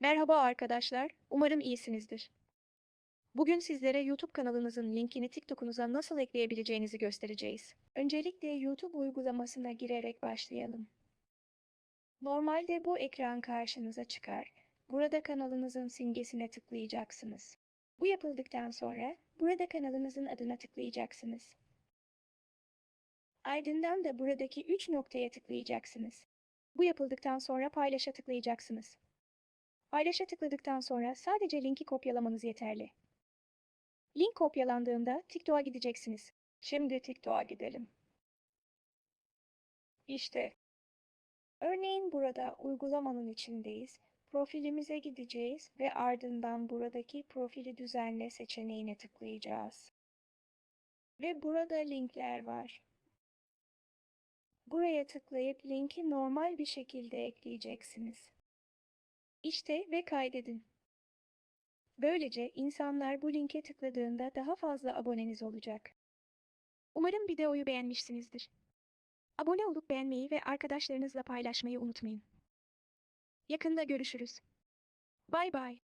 Merhaba arkadaşlar, umarım iyisinizdir. Bugün sizlere YouTube kanalınızın linkini TikTok'unuza nasıl ekleyebileceğinizi göstereceğiz. Öncelikle YouTube uygulamasına girerek başlayalım. Normalde bu ekran karşınıza çıkar. Burada kanalınızın simgesine tıklayacaksınız. Bu yapıldıktan sonra burada kanalınızın adına tıklayacaksınız. Ardından da buradaki 3 noktaya tıklayacaksınız. Bu yapıldıktan sonra paylaşa tıklayacaksınız. Paylaşa tıkladıktan sonra sadece linki kopyalamanız yeterli. Link kopyalandığında TikTok'a gideceksiniz. Şimdi TikTok'a gidelim. İşte. Örneğin burada uygulamanın içindeyiz. Profilimize gideceğiz ve ardından buradaki profili düzenle seçeneğine tıklayacağız. Ve burada linkler var. Buraya tıklayıp linki normal bir şekilde ekleyeceksiniz. İşte ve kaydedin. Böylece insanlar bu linke tıkladığında daha fazla aboneniz olacak. Umarım videoyu beğenmişsinizdir. Abone olup beğenmeyi ve arkadaşlarınızla paylaşmayı unutmayın. Yakında görüşürüz. Bay bay.